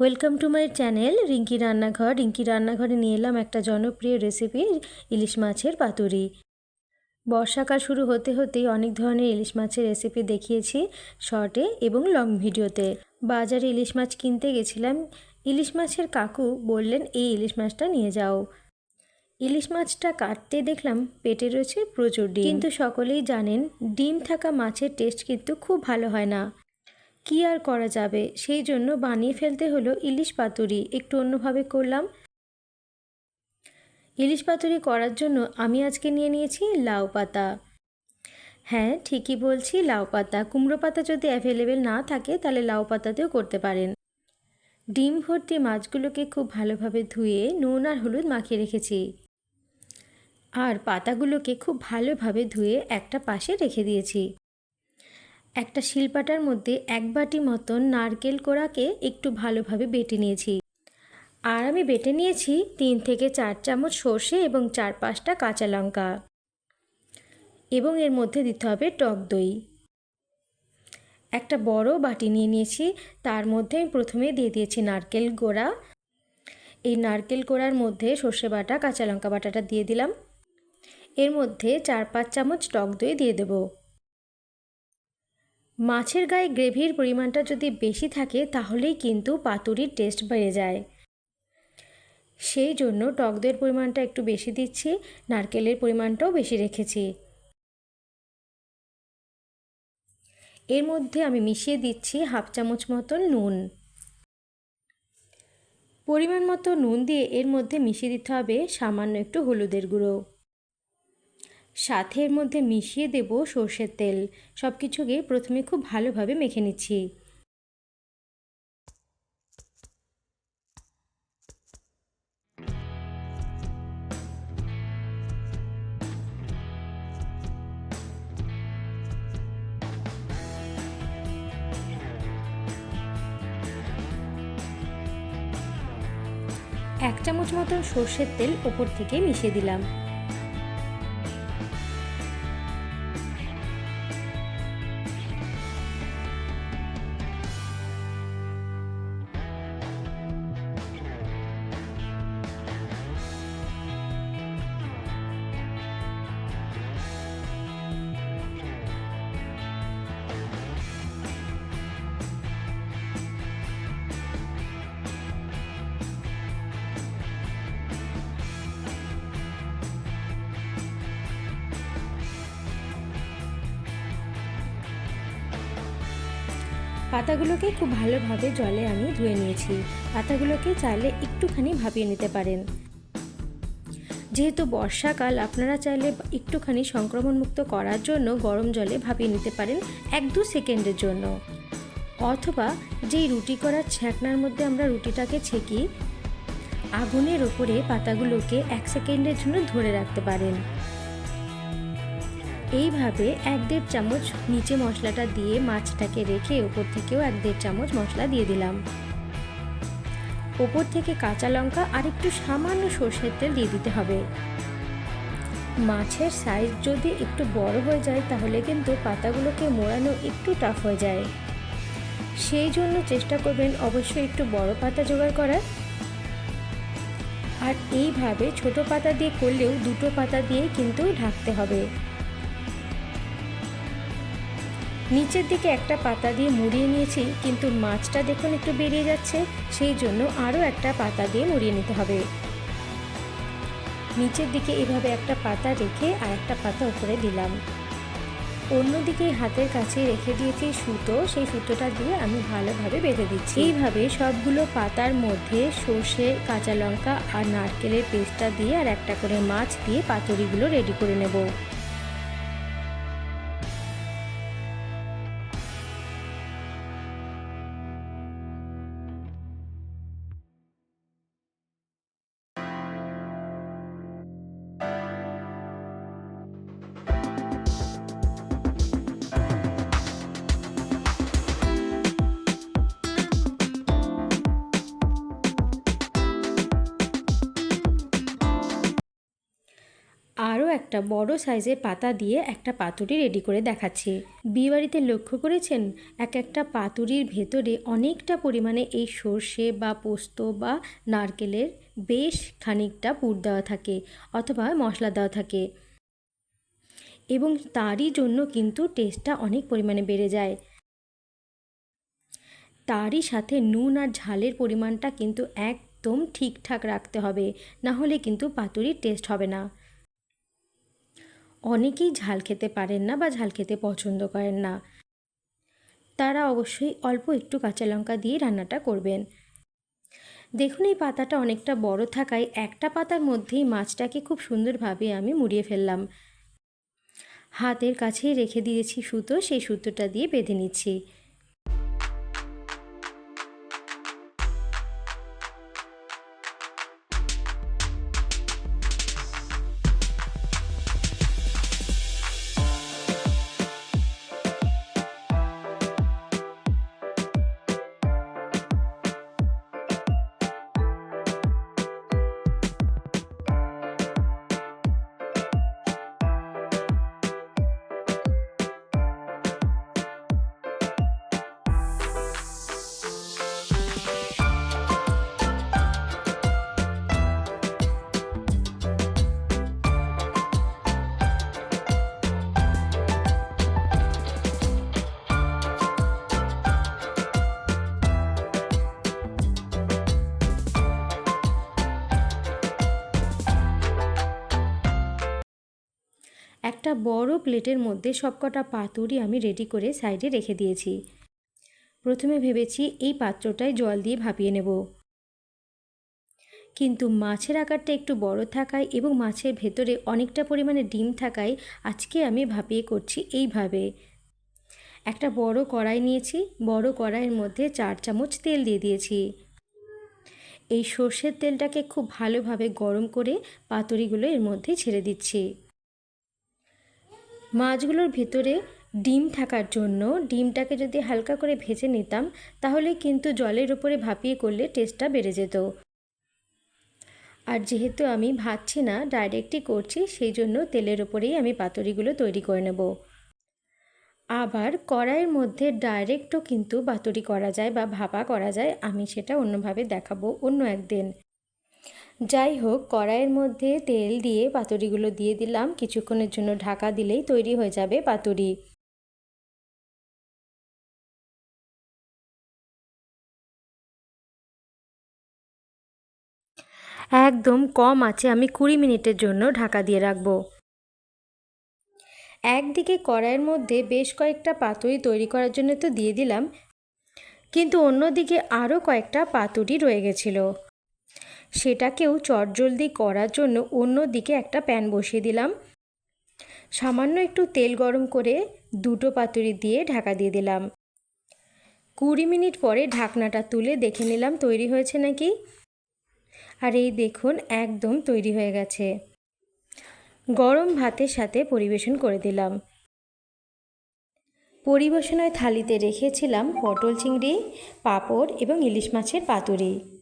Welcome to my channel Rinki রান্নাঘর রিঙ্কি রান্নাঘরে নিয়ে এলাম একটা জনপ্রিয় রেসিপি ইলিশ মাছের পাতুরি। বর্ষাকাল শুরু হতে হতেই অনেক ধরনের ইলিশ মাছের রেসিপি দেখিয়েছি শর্টে এবং লং ভিডিওতে বাজারে ইলিশ মাছ কিনতে গেছিলাম। ইলিশ মাছের কাকু বললেন, এই ইলিশ মাছটা নিয়ে যাও। ইলিশ মাছটা কাটতে দেখলাম পেটে রয়েছে প্রচুর ডিম। কিন্তু সকলেই জানেন, ডিম থাকা মাছের টেস্ট কিন্তু খুব ভালো হয় না। কি আর করা যাবে? সেই জন্য বানিয়ে ফেলতে হলো ইলিশ পাতুরি। একটু অন্যভাবে করলাম। ইলিশ পাতুরি করার জন্য আমি আজকে নিয়ে নিয়েছি লাউ পাতা। হ্যাঁ ঠিকই বলছি, লাউ পাতা। কুমড়ো পাতা যদি অ্যাভেলেবেল না থাকে, তাহলে লাউ পাতাতেও করতে পারেন। ডিম ভর্তি মাছগুলোকে খুব ভালোভাবে ধুয়ে নুন আর হলুদ মাখিয়ে রেখেছি। আর পাতাগুলোকে খুব ভালোভাবে ধুয়ে একটা পাশে রেখে দিয়েছি। একটা শিলপাটার মধ্যে এক বাটি মতন নারকেল কোড়াকে একটু ভালোভাবে বেটে নিয়েছি। আর আমি বেটে নিয়েছি তিন থেকে চার চামচ সর্ষে এবং চার পাঁচটা কাঁচা লঙ্কা। এবং এর মধ্যে দিতে হবে টক দই। একটা বড় বাটি নিয়ে নিয়েছি, তার মধ্যে আমি প্রথমে দিয়ে দিয়েছি নারকেল গোড়া এই নারকেল গোড়ার মধ্যে সর্ষে বাটা, কাঁচা লঙ্কা বাটাটা দিয়ে দিলাম। এর মধ্যে চার পাঁচ চামচ টক দই দিয়ে দেবো। মাছের গায়ে গ্রেভির পরিমাণটা যদি বেশি থাকে, তাহলেই কিন্তু পাতুরির টেস্ট বেড়ে যায়। সেই জন্য টক দইয়ের পরিমাণটা একটু বেশি দিচ্ছি, নারকেলের পরিমাণটাও বেশি রেখেছি। এর মধ্যে আমি মিশিয়ে দিচ্ছি হাফ চামচ মতন নুন। পরিমাণ মতো নুন দিয়ে এর মধ্যে মিশিয়ে দিতে হবে সামান্য একটু হলুদের গুঁড়ো। সাথে এর মধ্যে মিশিয়ে দেব সর্ষের তেল। সব কিছুকে প্রথমে খুব ভালোভাবে মেখে নিচ্ছি। এক চামচ মতন সর্ষের তেল ওপর থেকে মিশিয়ে দিলাম। পাতাগুলোকে খুব ভালোভাবে জলে আমি ধুয়ে নিয়েছি। পাতাগুলোকে চাইলে একটুখানি ভাপিয়ে নিতে পারেন। যেহেতু বর্ষাকাল, আপনারা চাইলে একটুখানি সংক্রমণমুক্ত করার জন্য গরম জলে ভাপিয়ে নিতে পারেন এক দু সেকেন্ডের জন্য। অথবা যেই রুটি করার ছ্যাঁকনার মধ্যে আমরা রুটিটাকে ছেঁকি, আগুনের ওপরে পাতাগুলোকে এক সেকেন্ডের জন্য ধরে রাখতে পারেন। এইভাবে এক দেড় চামচ নিচে মশলাটা দিয়ে মাছটাকে রেখে ওপর থেকেও এক দেড় চামচ মশলা দিয়ে দিলাম। ওপর থেকে কাঁচা লঙ্কা আর একটু সামান্য সর্ষের তেল দিয়ে দিতে হবে। মাছের সাইজ যদি একটু বড় হয়ে যায় তাহলে কিন্তু পাতাগুলোকে মোড়ানো একটু টাফ হয়ে যায়। সেই জন্য চেষ্টা করবেন অবশ্যই একটু বড় পাতা জোগাড় করার। আর এইভাবে ছোট পাতা দিয়ে করলেও দুটো পাতা দিয়ে কিন্তু ঢাকতে হবে। নিচের দিকে একটা পাতা দিয়ে মুড়িয়ে নিয়েছি, কিন্তু মাছটা দেখুন একটু বেরিয়ে যাচ্ছে, সেই জন্য আরও একটা পাতা দিয়ে মুড়িয়ে নিতে হবে। নিচের দিকে এভাবে একটা পাতা রেখে আর একটা পাতা উপরে দিলাম। অন্যদিকে হাতের কাছে রেখে দিয়েছি সুতো, সেই সুতোটা দিয়ে আমি ভালোভাবে বেঁধে দিচ্ছি। এইভাবে সবগুলো পাতার মধ্যে সর্ষে, কাঁচা লঙ্কা আর নারকেলের পেস্টটা দিয়ে আর একটা করে মাছ দিয়ে পাতুরিগুলো রেডি করে নেব। একটা বড় সাইজের পাতা দিয়ে একটা পাতুরি রেডি করে দেখাচ্ছি। বিয়েবাড়িতে লক্ষ্য করেছেন? এক একটা পাতুরির ভেতরে অনেকটা পরিমাণে এই সর্ষে বা পোস্ত বা নারকেলের বেশ খানিকটা পুর দেওয়া থাকে অথবা মশলা দেওয়া থাকে। এবং তারই জন্য কিন্তু টেস্টটা অনেক পরিমাণে বেড়ে যায়। তারই সাথে নুন আর ঝালের পরিমাণটা কিন্তু একদম ঠিকঠাক রাখতে হবে। না হলে কিন্তু পাতুরির টেস্ট হবে না। অনেকেই ঝাল খেতে পারেন না বা ঝাল খেতে পছন্দ করেন না। তারা অবশ্যই অল্প একটু কাঁচা লঙ্কা দিয়ে রান্নাটা করবেন। দেখুন, এই পাতাটা অনেকটা বড় থাকায় একটা পাতার মধ্যেই মাছটাকে খুব সুন্দরভাবে আমি মুড়িয়ে ফেললাম। হাতের কাছেই রেখে দিয়েছি সুতো, সেই সুতোটা দিয়ে বেঁধে নিচ্ছি। একটা বড় প্লেটের মধ্যে সবকটা পাতুরি আমি রেডি করে সাইডে রেখে দিয়েছি। প্রথমে ভেবেছি এই পাত্রটায় জল দিয়ে ভাপিয়ে নেব। কিন্তু মাছের আকারটা একটু বড় থাকায় এবং মাছের ভেতরে অনেকটা পরিমাণে ডিম থাকায় আজকে আমি ভাপিয়ে করছি এইভাবে। একটা বড় কড়াই নিয়েছি, বড় কড়াইয়ের মধ্যে চার চামচ তেল দিয়ে দিয়েছি। এই সর্ষের তেলটাকে খুব ভালোভাবে গরম করে পাতুরিগুলো এর মধ্যে ছেড়ে দিচ্ছি। মাছগুলোর ভিতরে ডিম থাকার জন্য ডিমটাকে যদি হালকা করে ভেজে নিতাম, তাহলে কিন্তু জলের উপরে ভাপিয়ে করলে টেস্টটা বেড়ে যেত। আর যেহেতু আমি ভাজছি না ডাইরেক্টই করছি, সেই জন্য তেলের ওপরেই আমি পাতুরিগুলো তৈরি করে নেব। আবার কড়াইয়ের মধ্যে ডাইরেক্টও কিন্তু পাতুরি করা যায় বা ভাপা করা যায়, আমি সেটা অন্যভাবে দেখাবো অন্য একদিন। যাই হোক কড়াইয়ের মধ্যে তেল দিয়ে পাতুরিগুলো দিয়ে দিলাম। কিছুক্ষণের জন্য ঢাকা দিলেই তৈরি হয়ে যাবে পাতুরি। একদম কম আছে, আমি কুড়ি মিনিটের জন্য ঢাকা দিয়ে রাখব। একদিকে কড়াইয়ের মধ্যে বেশ কয়েকটা পাতুরি তৈরি করার জন্য তো দিয়ে দিলাম, কিন্তু অন্যদিকে আরও কয়েকটা পাতুরি রয়ে গেছিল। সেটাকেও চটজলদি করার জন্য অন্য দিকে একটা প্যান বসিয়ে দিলাম। সামান্য একটু তেল গরম করে দুটো পাতুরি দিয়ে ঢাকা দিয়ে দিলাম। কুড়ি মিনিট পরে ঢাকনাটা তুলে দেখে নিলাম, তৈরি হয়েছে নাকি? আর এই দেখুন, একদম তৈরি হয়ে গেছে। গরম ভাতের সাথে পরিবেশন করে দিলাম। পরিবেশনায় থালিতে রেখেছিলাম পটল চিংড়ি, পাঁপড় এবং ইলিশ মাছের পাতুরি।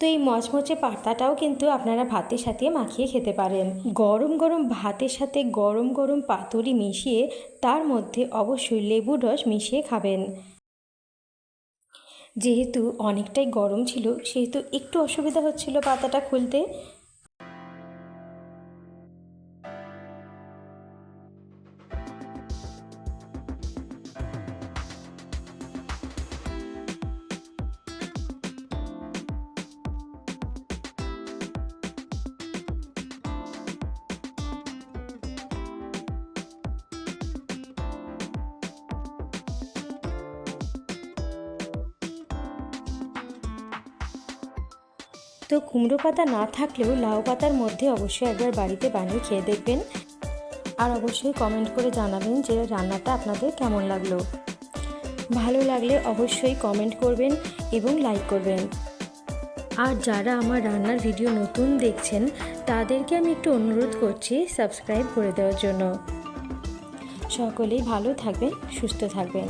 তো এই মচমচে পাতাটাও কিন্তু আপনারা ভাতের সাথে মাখিয়ে খেতে পারেন। গরম গরম ভাতের সাথে গরম গরম পাতুরি মিশিয়ে তার মধ্যে অবশ্যই লেবুর রস মিশিয়ে খাবেন। যেহেতু অনেকটাই গরম ছিল, সেহেতু একটু অসুবিধা হচ্ছিল পাতাটা খুলতে। তো কুমড়ো পাতা না থাকলেও লাউ পাতার মধ্যে অবশ্যই একবার বাড়িতে বানিয়ে খেয়ে দেখবেন। আর অবশ্যই কমেন্ট করে জানাবেন যে রান্নাটা আপনাদের কেমন লাগল। ভালো লাগলে অবশ্যই কমেন্ট করবেন এবং লাইক করবেন। আর যারা আমার রান্নার ভিডিও নতুন দেখছেন, তাদেরকে আমি একটু অনুরোধ করছি সাবস্ক্রাইব করে দেওয়ার জন্য। সকলেই ভালো থাকবেন, সুস্থ থাকবেন।